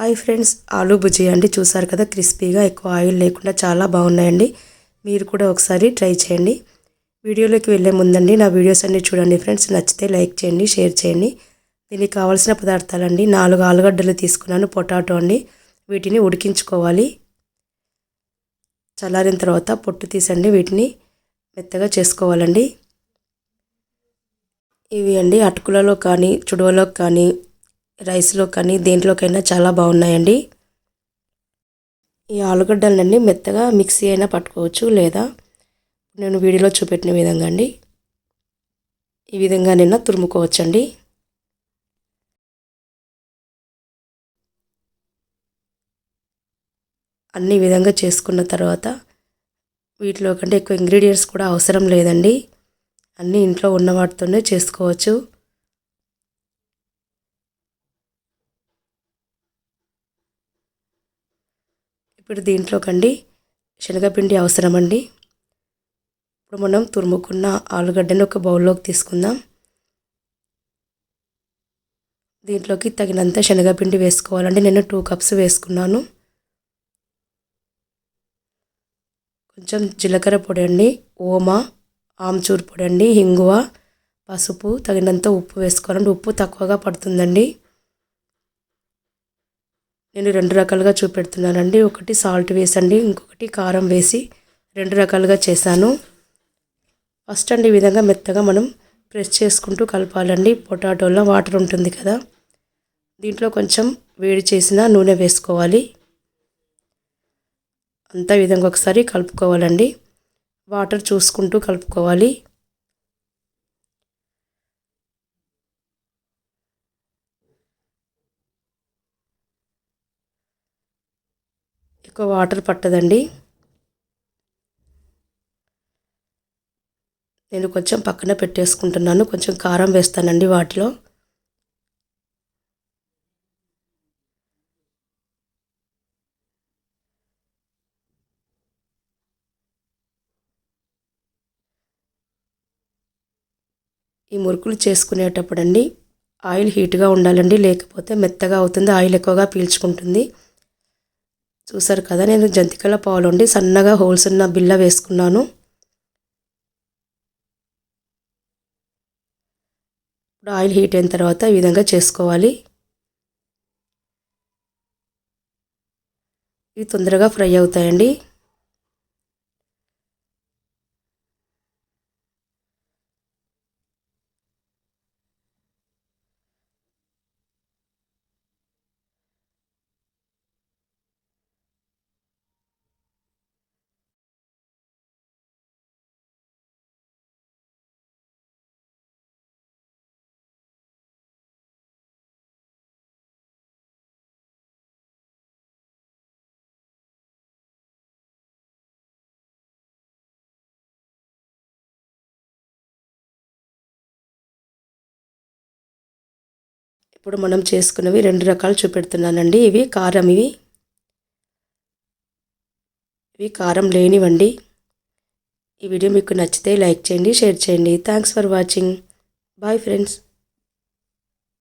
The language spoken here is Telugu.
హాయ్ ఫ్రెండ్స్ ఆలూ భుజీ అండి. చూసారు కదా క్రిస్పీగా ఎక్కువ ఆయిల్ లేకుండా చాలా బాగున్నాయండి. మీరు కూడా ఒకసారి ట్రై చేయండి. వీడియోలోకి వెళ్ళే ముందండి నా వీడియోస్ అన్ని చూడండి ఫ్రెండ్స్. నచ్చితే లైక్ చేయండి షేర్ చేయండి. దీనికి కావాల్సిన పదార్థాలండి నాలుగు ఆలుగడ్డలు తీసుకున్నాను పొటాటో అండి. వీటిని ఉడికించుకోవాలి. చల్లారిన తర్వాత పొట్టు తీసండి వీటిని మెత్తగా చేసుకోవాలండి. ఇవి అండి అటుకులలో కానీ చుడవలో కానీ రైస్లో కానీ దేంట్లోకైనా చాలా బాగున్నాయండి. ఈ ఆలుగడ్డలన్నీ మెత్తగా మిక్సీ అయినా పట్టుకోవచ్చు లేదా నేను వీడియోలో చూపెట్టిన విధంగా అండి. ఈ విధంగా నిన్న తురుముకోవచ్చండి. అన్ని విధంగా చేసుకున్న తర్వాత వీటిలో కంటే ఎక్కువ ఇంగ్రీడియంట్స్ కూడా అవసరం లేదండి. అన్నీ ఇంట్లో ఉన్న వాటితోనే చేసుకోవచ్చు. ఇప్పుడు దీంట్లోకండి శనగపిండి అవసరం అండి ఇప్పుడు మనం తురుముకున్న ఆలుగడ్డని ఒక బౌల్లోకి తీసుకుందాం. దీంట్లోకి తగినంత శనగపిండి వేసుకోవాలండి. నేను టూ కప్స్ వేసుకున్నాను. కొంచెం జీలకర్ర పొడి అండి ఓమా ఆమ్చూర్ పొడి అండి హింగువ పసుపు తగినంత ఉప్పు వేసుకోవాలండి. ఉప్పు తక్కువగా పడుతుందండి. నేను రెండు రకాలుగా చూపెడుతున్నానండి. ఒకటి సాల్ట్ వేసండి ఇంకొకటి కారం వేసి రెండు రకాలుగా చేశాను. ఫస్ట్ అండి ఈ విధంగా మెత్తగా మనం ప్రెస్ చేసుకుంటూ కలపాలండి. పొటాటోలో వాటర్ ఉంటుంది కదా. దీంట్లో కొంచెం వేడి చేసిన నూనె వేసుకోవాలి. అంతా విధంగా ఒకసారి కలుపుకోవాలండి. వాటర్ చూసుకుంటూ కలుపుకోవాలి. ఎక్కువ వాటర్ పట్టదండి. నేను కొంచెం పక్కన పెట్టేసుకుంటున్నాను. కొంచెం కారం వేస్తానండి వాటిలో. ఈ మురుకులు చేసుకునేటప్పుడు అండి ఆయిల్ హీట్గా ఉండాలండి. లేకపోతే మెత్తగా అవుతుంది. ఆయిల్ ఎక్కువగా పీల్చుకుంటుంది. చూసారు కదా నేను జంతికల పాలుండి సన్నగా హోల్స్ ఉన్న బిల్ల వేసుకున్నాను. ఇప్పుడు ఆయిల్ హీట్ అయిన తర్వాత ఈ విధంగా చేసుకోవాలి. ఇవి తొందరగా ఫ్రై అవుతాయండి. ఇప్పుడు మనం చేసుకున్నవి రెండు రకాలు చూపెడుతున్నానండి. ఇవి కారం ఇవి ఇవి కారం లేనివండి. ఈ వీడియో మీకు నచ్చితే లైక్ చేయండి షేర్ చేయండి. Thanks for watching bye friends